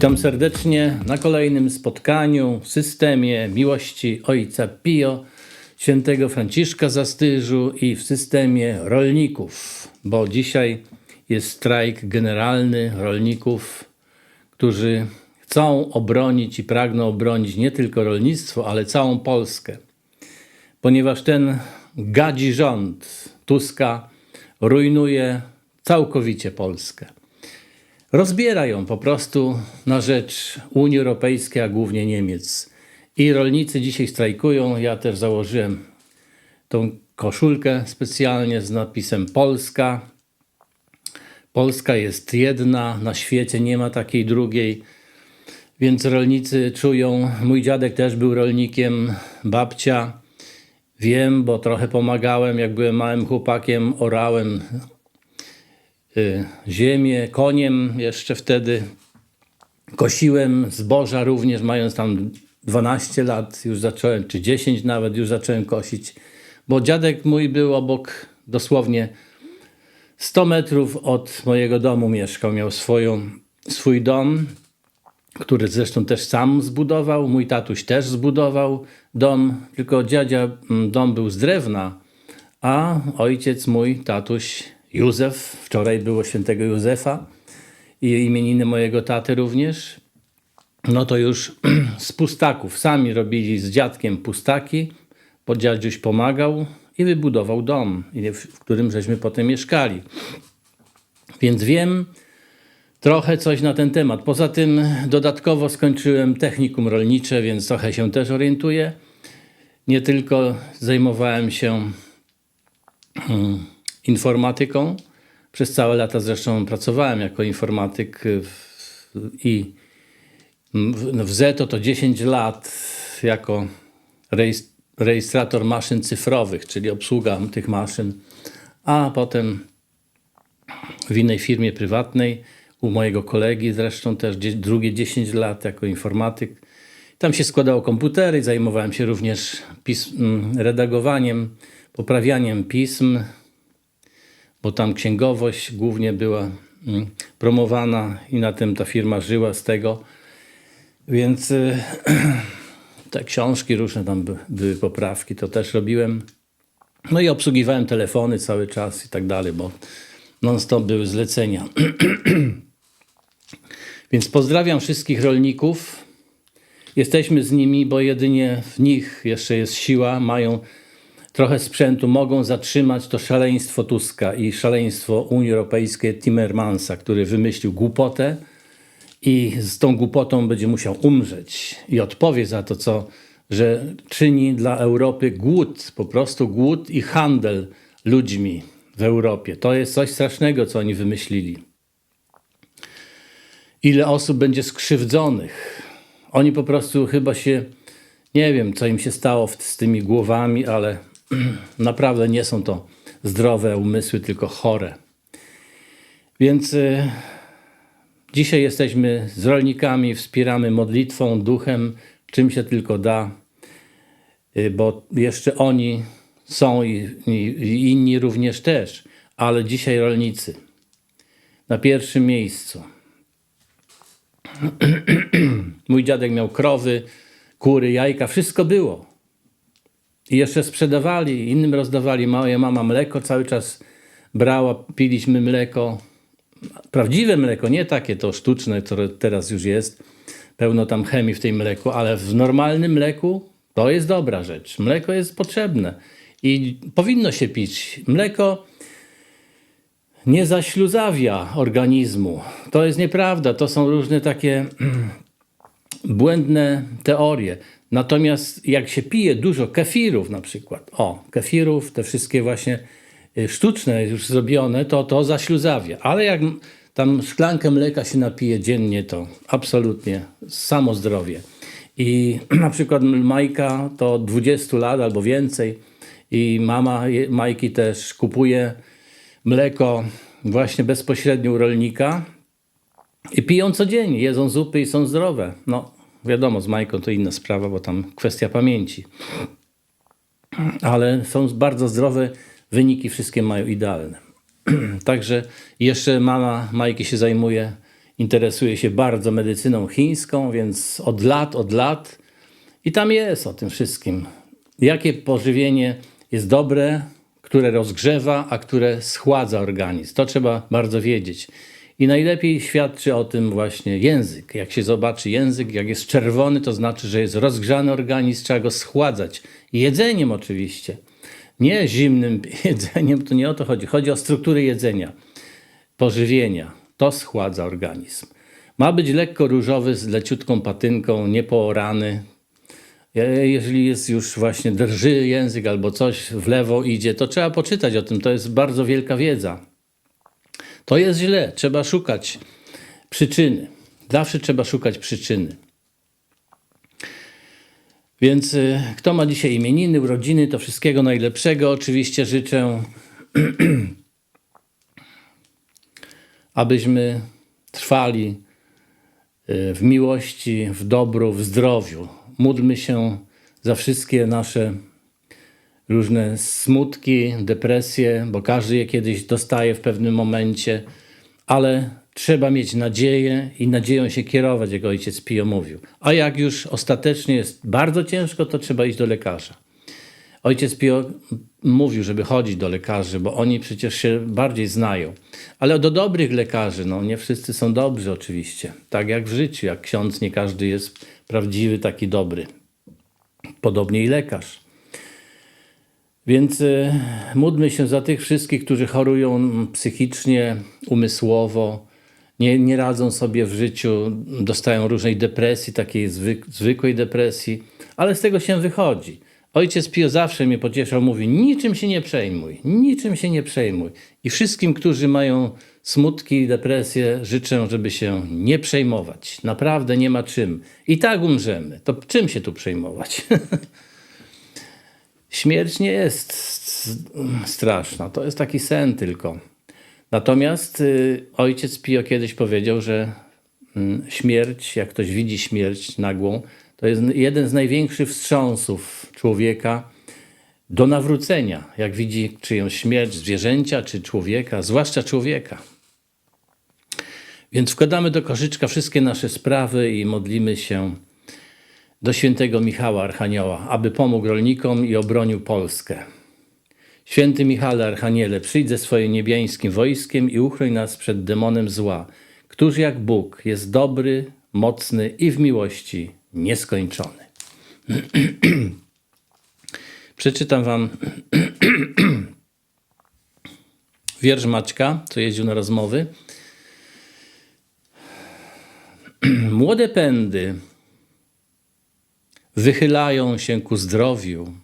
Witam serdecznie na kolejnym spotkaniu w systemie miłości Ojca Pio, świętego Franciszka z Astyżu i w systemie rolników, bo dzisiaj jest strajk generalny rolników, którzy chcą obronić i pragną obronić nie tylko rolnictwo, ale całą Polskę. Ponieważ ten gadzi rząd Tuska rujnuje całkowicie Polskę. Rozbiera ją po prostu na rzecz Unii Europejskiej, a głównie Niemiec. I rolnicy dzisiaj strajkują. Ja też założyłem tą koszulkę specjalnie z napisem Polska. Polska jest jedna na świecie, nie ma takiej drugiej. Więc rolnicy czują, mój dziadek też był rolnikiem, babcia. Wiem, bo trochę pomagałem, jak byłem małym chłopakiem, orałem ziemię koniem jeszcze wtedy. Kosiłem zboża również, mając tam 12 lat, już zacząłem, czy 10 nawet, już zacząłem kosić, bo dziadek mój był obok dosłownie 100 metrów od mojego domu mieszkał, miał swoją, swój dom, który zresztą też sam zbudował. Mój tatuś też zbudował dom, tylko dziadzia dom był z drewna, a ojciec mój, tatuś Józef, wczoraj było świętego Józefa i imieniny mojego taty również, no to już z pustaków sami robili z dziadkiem pustaki, bo dziadziuś pomagał i wybudował dom, w którym żeśmy potem mieszkali. Więc wiem trochę coś na ten temat. Poza tym dodatkowo skończyłem technikum rolnicze, więc trochę się też orientuję. Nie tylko zajmowałem się mm, informatyką. Przez całe lata zresztą pracowałem jako informatyk w, i w, w ZETO to 10 lat jako rejestr, rejestrator maszyn cyfrowych, czyli obsługa tych maszyn, a potem w innej firmie prywatnej, u mojego kolegi zresztą też drugie 10 lat jako informatyk. Tam się składało komputery, zajmowałem się również mm, redagowaniem, poprawianiem pism, bo tam księgowość głównie była mm, promowana i na tym ta firma żyła z tego. Więc y, te książki różne tam by, były poprawki, to też robiłem. No i obsługiwałem telefony cały czas i tak dalej, bo non-stop były zlecenia. Więc pozdrawiam wszystkich rolników. Jesteśmy z nimi, bo jedynie w nich jeszcze jest siła, mają trochę sprzętu, mogą zatrzymać to szaleństwo Tuska i szaleństwo Unii Europejskiej Timmermansa, który wymyślił głupotę i z tą głupotą będzie musiał umrzeć i odpowie za to, co że czyni dla Europy głód, po prostu głód i handel ludźmi w Europie. To jest coś strasznego, co oni wymyślili. Ile osób będzie skrzywdzonych. Oni po prostu chyba się, nie wiem, co im się stało z tymi głowami, ale naprawdę nie są to zdrowe umysły, tylko chore. Więc y, Dzisiaj jesteśmy z rolnikami, wspieramy modlitwą, duchem, czym się tylko da, y, bo jeszcze oni są i, i, i inni również też, ale dzisiaj rolnicy na pierwszym miejscu. Mój dziadek miał krowy, kury, jajka, wszystko było. I jeszcze sprzedawali, innym rozdawali. Moja mama mleko cały czas brała, piliśmy mleko prawdziwe mleko, nie takie to sztuczne, które teraz już jest, pełno tam chemii w tym mleku, ale w normalnym mleku to jest dobra rzecz. Mleko jest potrzebne i powinno się pić. Mleko nie zaśluzawia organizmu. To jest nieprawda. To są różne takie błędne teorie. Natomiast jak się pije dużo kefirów na przykład, o, kefirów, te wszystkie właśnie y, sztuczne już zrobione, to to zaśluzawia. Ale jak tam szklankę mleka się napije dziennie, to absolutnie samo zdrowie. I na przykład Majka to od 20 lat albo więcej i mama Majki też kupuje mleko właśnie bezpośrednio u rolnika, i piją codziennie, jedzą zupy i są zdrowe. No, wiadomo, z Majką to inna sprawa, bo tam kwestia pamięci. Ale są bardzo zdrowe, wyniki wszystkie mają idealne. Także jeszcze mama Majki się zajmuje interesuje się bardzo medycyną chińską, więc od lat, od lat i tam jest o tym wszystkim. Jakie pożywienie jest dobre, które rozgrzewa, a które schładza organizm. To trzeba bardzo wiedzieć. I najlepiej świadczy o tym właśnie język. Jak się zobaczy język, jak jest czerwony, to znaczy, że jest rozgrzany organizm, trzeba go schładzać. Jedzeniem oczywiście. Nie zimnym jedzeniem, to nie o to chodzi. Chodzi o strukturę jedzenia, pożywienia. To schładza organizm. Ma być lekko różowy z leciutką patynką, niepoorany. Je- Jeżeli jest już właśnie drży język albo coś w lewo idzie, to trzeba poczytać o tym. To jest bardzo wielka wiedza. To jest źle. Trzeba szukać przyczyny. Zawsze trzeba szukać przyczyny. Więc y, kto ma dzisiaj imieniny, urodziny, to wszystkiego najlepszego. Oczywiście życzę, abyśmy trwali y, w miłości, w dobru, w zdrowiu. Módlmy się za wszystkie nasze różne smutki, depresje, bo każdy je kiedyś dostaje w pewnym momencie, ale trzeba mieć nadzieję i nadzieją się kierować, jak ojciec Pio mówił. A jak już ostatecznie jest bardzo ciężko, to trzeba iść do lekarza. Ojciec Pio mówił, żeby chodzić do lekarzy, bo oni przecież się bardziej znają. Ale do dobrych lekarzy, no nie wszyscy są dobrzy oczywiście. Tak jak w życiu, jak ksiądz, nie każdy jest prawdziwy, taki dobry. Podobnie i lekarz. Więc y, módlmy się za tych wszystkich, którzy chorują psychicznie, umysłowo, nie, nie radzą sobie w życiu, dostają różnej depresji, takiej zwyk, zwykłej depresji, ale z tego się wychodzi. Ojciec Pio zawsze mnie pocieszał, mówi: niczym się nie przejmuj, niczym się nie przejmuj. I wszystkim, którzy mają smutki, depresje, życzę, żeby się nie przejmować. Naprawdę nie ma czym. I tak umrzemy. To czym się tu przejmować? Śmierć nie jest straszna, to jest taki sen tylko. Natomiast y, ojciec Pio kiedyś powiedział, że mm, śmierć, jak ktoś widzi śmierć nagłą, to jest jeden z największych wstrząsów człowieka do nawrócenia. Jak widzi czyjąś śmierć zwierzęcia czy człowieka, zwłaszcza człowieka. Więc wkładamy do koszyczka wszystkie nasze sprawy i modlimy się do świętego Michała Archanioła, aby pomógł rolnikom i obronił Polskę. Święty Michale Archaniele, przyjdź ze swoim niebiańskim wojskiem i uchroń nas przed demonem zła, któż jak Bóg jest dobry, mocny i w miłości nieskończony. Przeczytam wam wiersz Maćka, co jeździł na rozmowy. Młode pędy wychylają się ku zdrowiu.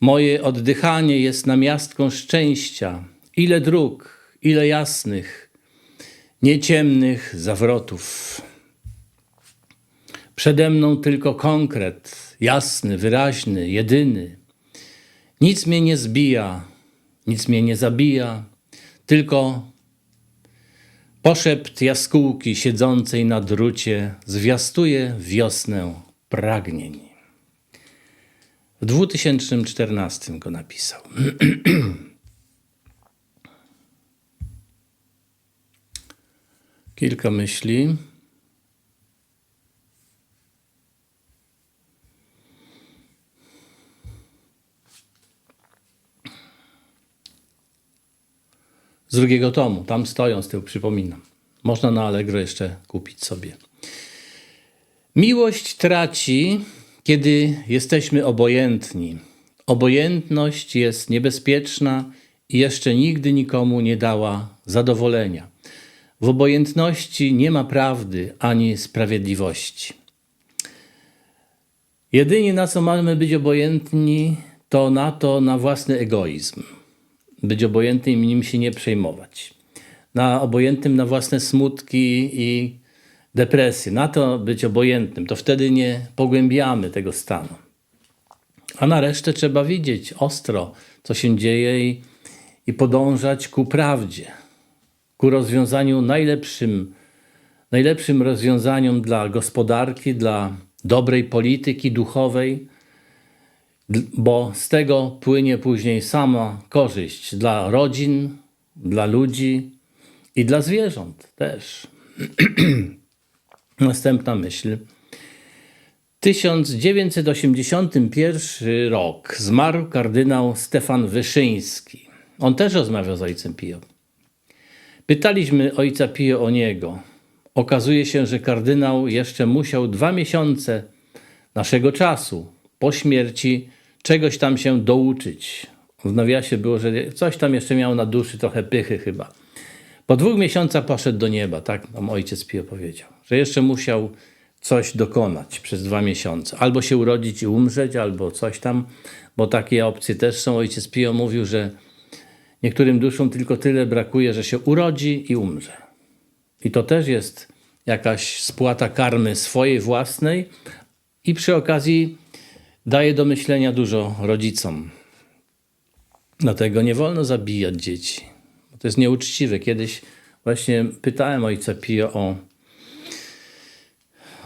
Moje oddychanie jest namiastką szczęścia. Ile dróg, ile jasnych, nieciemnych zawrotów. Przede mną tylko konkret, jasny, wyraźny, jedyny. Nic mnie nie zbija, nic mnie nie zabija, tylko poszept jaskółki siedzącej na drucie zwiastuje wiosnę pragnień. W 2014 go napisał. Kilka myśli. Z drugiego tomu, tam stoją z tyłu, przypominam. Można na Allegro jeszcze kupić sobie. Miłość traci, kiedy jesteśmy obojętni. Obojętność jest niebezpieczna i jeszcze nigdy nikomu nie dała zadowolenia. W obojętności nie ma prawdy ani sprawiedliwości. Jedynie na co mamy być obojętni, to na to, na własny egoizm. Być obojętnym i nim się nie przejmować. Na obojętnym na własne smutki i depresję, na to być obojętnym, to wtedy nie pogłębiamy tego stanu. A na resztę trzeba widzieć ostro, co się dzieje i, i podążać ku prawdzie, ku rozwiązaniu najlepszym, najlepszym rozwiązaniom dla gospodarki, dla dobrej polityki duchowej, bo z tego płynie później sama korzyść dla rodzin, dla ludzi i dla zwierząt też. Następna myśl. 1981 rok zmarł kardynał Stefan Wyszyński. On też rozmawiał z ojcem Pio. Pytaliśmy ojca Pio o niego. Okazuje się, że kardynał jeszcze musiał dwa miesiące naszego czasu po śmierci czegoś tam się douczyć. W nawiasie było, że coś tam jeszcze miał na duszy, trochę pychy chyba. Po dwóch miesiącach poszedł do nieba, tak nam ojciec Pio powiedział, że jeszcze musiał coś dokonać przez dwa miesiące. Albo się urodzić i umrzeć, albo coś tam, bo takie opcje też są. Ojciec Pio mówił, że niektórym duszom tylko tyle brakuje, że się urodzi i umrze. I to też jest jakaś spłata karmy swojej własnej i przy okazji daje do myślenia dużo rodzicom. Dlatego nie wolno zabijać dzieci. To jest nieuczciwe. Kiedyś właśnie pytałem ojca Pio o,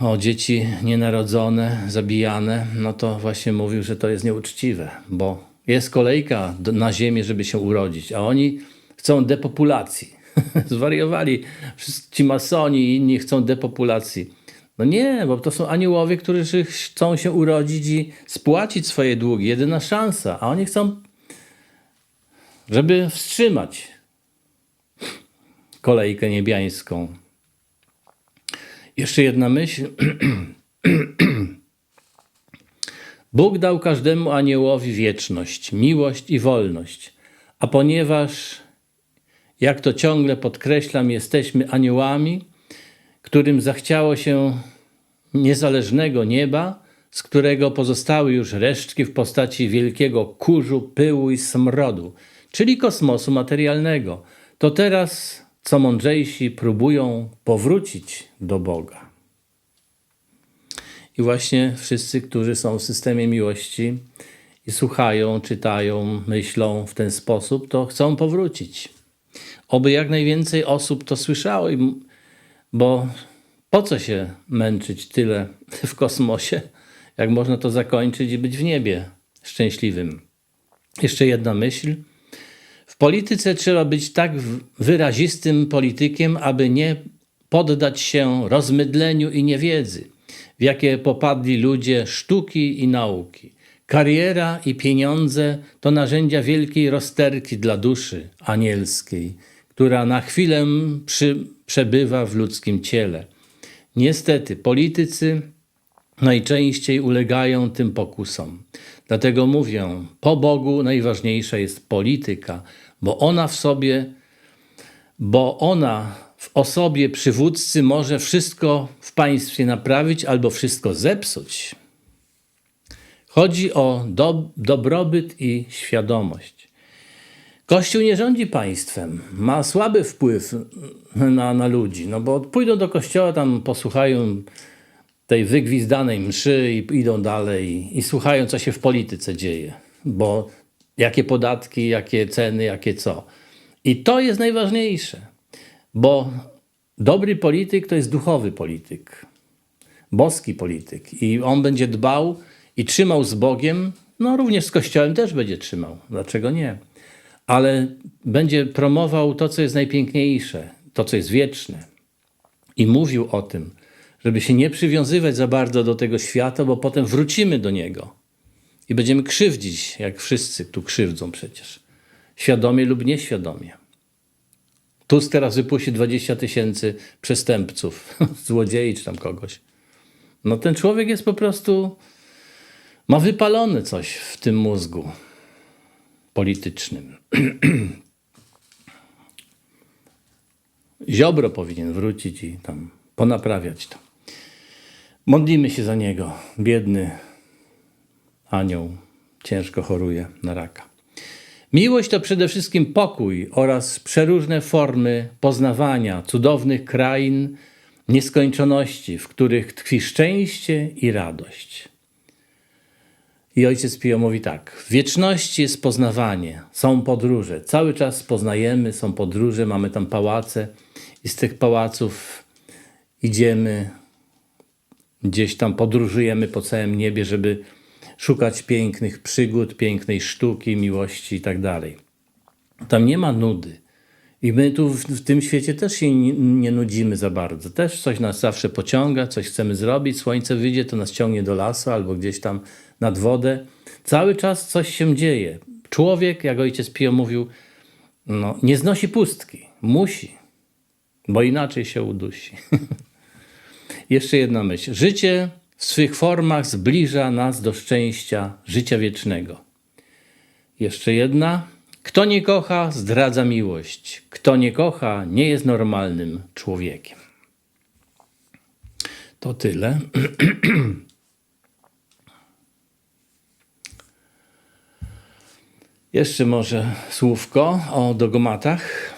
o dzieci nienarodzone, zabijane. No to właśnie mówił, że to jest nieuczciwe, bo jest kolejka do, na ziemię, żeby się urodzić, a oni chcą depopulacji. Zwariowali. Wszyscy ci masoni i inni chcą depopulacji. No nie, bo to są aniołowie, którzy chcą się urodzić i spłacić swoje długi. Jedyna szansa, a oni chcą, żeby wstrzymać kolejkę niebiańską. Jeszcze jedna myśl. Bóg dał każdemu aniołowi wieczność, miłość i wolność, a ponieważ, jak to ciągle podkreślam, jesteśmy aniołami, którym zachciało się niezależnego nieba, z którego pozostały już resztki w postaci wielkiego kurzu, pyłu i smrodu, czyli kosmosu materialnego, to teraz co mądrzejsi próbują powrócić do Boga. I właśnie wszyscy, którzy są w systemie miłości i słuchają, czytają, myślą w ten sposób, to chcą powrócić. Oby jak najwięcej osób to słyszało, bo po co się męczyć tyle w kosmosie, jak można to zakończyć i być w niebie szczęśliwym. Jeszcze jedna myśl. Polityce trzeba być tak wyrazistym politykiem, aby nie poddać się rozmydleniu i niewiedzy, w jakie popadli ludzie sztuki i nauki. Kariera i pieniądze to narzędzia wielkiej rozterki dla duszy anielskiej, która na chwilę przy, przebywa w ludzkim ciele. Niestety, politycy najczęściej ulegają tym pokusom. Dlatego mówię, po Bogu najważniejsza jest polityka, bo ona w sobie, bo ona w osobie przywódcy może wszystko w państwie naprawić albo wszystko zepsuć. Chodzi o do, dobrobyt i świadomość. Kościół nie rządzi państwem, ma słaby wpływ na, na ludzi, no bo pójdą do kościoła, tam posłuchają tej wygwizdanej mszy i idą dalej i słuchają, co się w polityce dzieje, bo jakie podatki, jakie ceny, jakie co. I to jest najważniejsze, bo dobry polityk to jest duchowy polityk, boski polityk i on będzie dbał i trzymał z Bogiem, no również z Kościołem też będzie trzymał, dlaczego nie? Ale będzie promował to, co jest najpiękniejsze, to, co jest wieczne i mówił o tym, żeby się nie przywiązywać za bardzo do tego świata, bo potem wrócimy do niego i będziemy krzywdzić, jak wszyscy tu krzywdzą przecież. Świadomie lub nieświadomie. Tusk teraz wypuści 20 tysięcy przestępców, złodziei czy tam kogoś. No ten człowiek jest po prostu, ma wypalone coś w tym mózgu politycznym. Ziobro powinien wrócić i tam ponaprawiać to. Modlimy się za niego. Biedny anioł ciężko choruje na raka. Miłość to przede wszystkim pokój oraz przeróżne formy poznawania cudownych krain, nieskończoności, w których tkwi szczęście i radość. I ojciec Pio mówi tak: W wieczności jest poznawanie, są podróże. Cały czas poznajemy, są podróże, mamy tam pałace i z tych pałaców idziemy, gdzieś tam podróżujemy po całym niebie, żeby szukać pięknych przygód, pięknej sztuki, miłości i tak dalej. Tam nie ma nudy. I my tu w, w tym świecie też się nie, nie nudzimy za bardzo. Też coś nas zawsze pociąga, coś chcemy zrobić. Słońce wyjdzie, to nas ciągnie do lasu albo gdzieś tam nad wodę. Cały czas coś się dzieje. Człowiek, jak ojciec Pio mówił, no, nie znosi pustki. Musi, bo inaczej się udusi. Jeszcze jedna myśl. Życie w swych formach zbliża nas do szczęścia życia wiecznego. Jeszcze jedna. Kto nie kocha, zdradza miłość. Kto nie kocha, nie jest normalnym człowiekiem. To tyle. Jeszcze może słówko o dogmatach.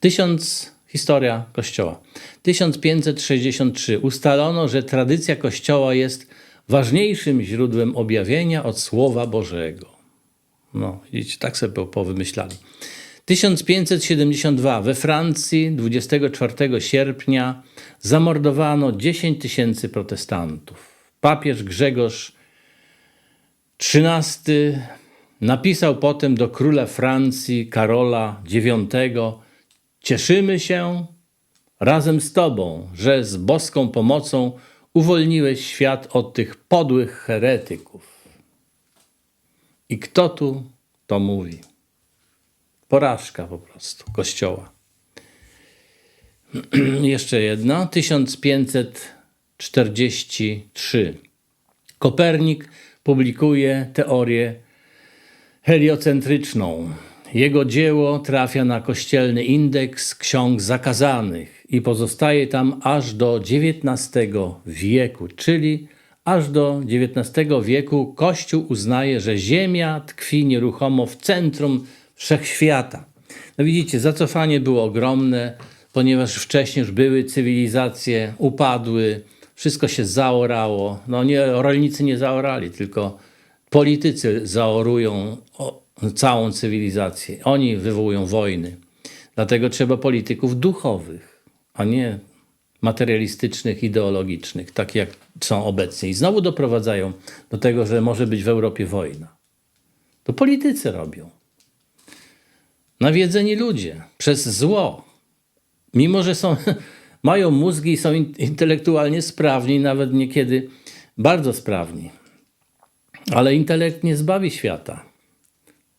Tysiąc historia Kościoła. 1563 ustalono, że tradycja Kościoła jest ważniejszym źródłem objawienia od Słowa Bożego. No, widzicie, tak sobie powymyślali. 1572 we Francji 24 sierpnia zamordowano 10 tysięcy protestantów. Papież Grzegorz XIII napisał potem do króla Francji Karola IX: Cieszymy się razem z Tobą, że z boską pomocą uwolniłeś świat od tych podłych heretyków. I kto tu to mówi? Porażka po prostu Kościoła. Jeszcze jedna, 1543. Kopernik publikuje teorię heliocentryczną. Jego dzieło trafia na kościelny indeks ksiąg zakazanych i pozostaje tam aż do XIX wieku, czyli aż do XIX wieku Kościół uznaje, że Ziemia tkwi nieruchomo w centrum wszechświata. No widzicie, zacofanie było ogromne, ponieważ wcześniej już były cywilizacje, upadły, wszystko się zaorało. No nie, rolnicy nie zaorali, tylko politycy zaorują całą cywilizację. Oni wywołują wojny. Dlatego trzeba polityków duchowych, a nie materialistycznych, ideologicznych, tak jak są obecnie. I znowu doprowadzają do tego, że może być w Europie wojna. To politycy robią. Nawiedzeni ludzie przez zło. Mimo, że są, mają mózgi i są intelektualnie sprawni, nawet niekiedy bardzo sprawni. Ale intelekt nie zbawi świata,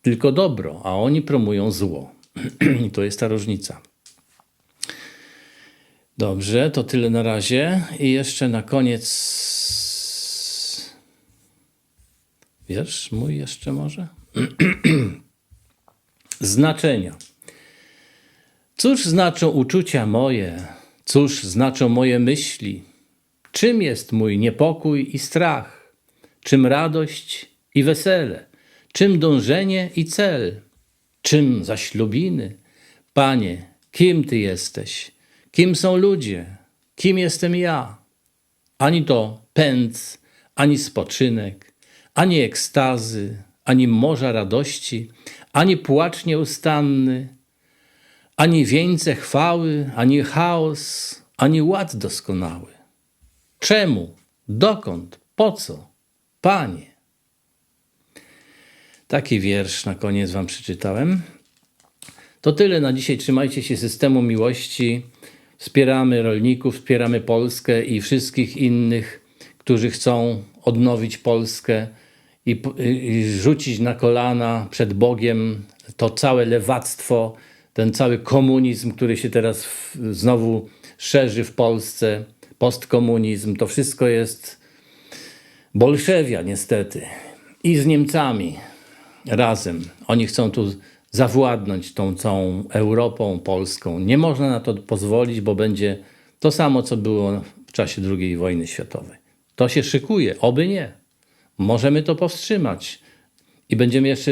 tylko dobro, a oni promują zło. I to jest ta różnica. Dobrze, to tyle na razie. I jeszcze na koniec. Wiesz, mój jeszcze może? Znaczenia. Cóż znaczą uczucia moje? Cóż znaczą moje myśli? Czym jest mój niepokój i strach? Czym radość i wesele? Czym dążenie i cel? Czym zaślubiny? Panie, kim Ty jesteś? Kim są ludzie? Kim jestem ja? Ani to pędz, ani spoczynek, ani ekstazy, ani morza radości, ani płacz nieustanny, ani wieńce chwały, ani chaos, ani ład doskonały. Czemu? Dokąd? Po co? Panie. Taki wiersz na koniec Wam przeczytałem. To tyle na dzisiaj. Trzymajcie się systemu miłości. Wspieramy rolników, wspieramy Polskę i wszystkich innych, którzy chcą odnowić Polskę i, i rzucić na kolana przed Bogiem to całe lewactwo, ten cały komunizm, który się teraz w, znowu szerzy w Polsce, postkomunizm. To wszystko jest bolszewia, niestety. I z Niemcami razem. Oni chcą tu zawładnąć tą całą Europą Polską. Nie można na to pozwolić, bo będzie to samo, co było w czasie II wojny światowej. To się szykuje, oby nie. Możemy to powstrzymać i będziemy jeszcze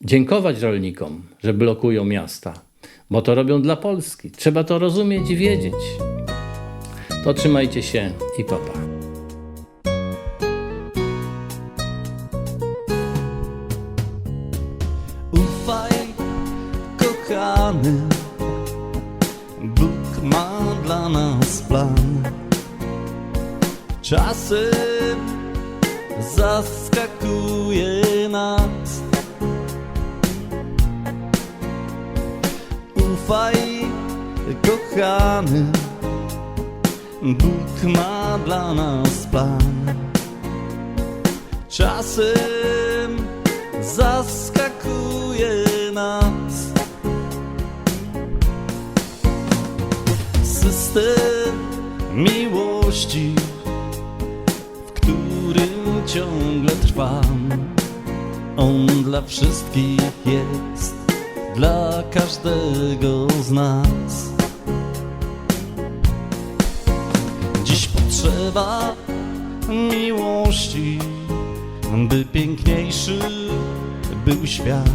dziękować rolnikom, że blokują miasta, bo to robią dla Polski. Trzeba to rozumieć i wiedzieć. To trzymajcie się i papa. Ufaj, Czasem zaskakuje nas, ufaj, kochany, Bóg ma dla nas plan. Czasem zaskakuje nas system miłości, ciągle trwam. On dla wszystkich jest, dla każdego z nas. Dziś potrzeba miłości, by piękniejszy był świat.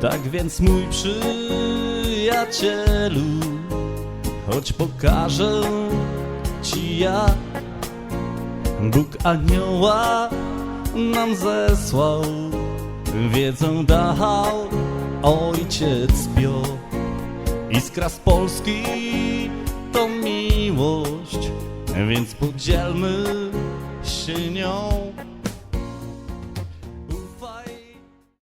Tak więc mój przyjacielu, choć pokażę ci jak Bóg anioła nam zesłał, wiedzę dał ojciec bio. Iskra z Polski to miłość, więc podzielmy się nią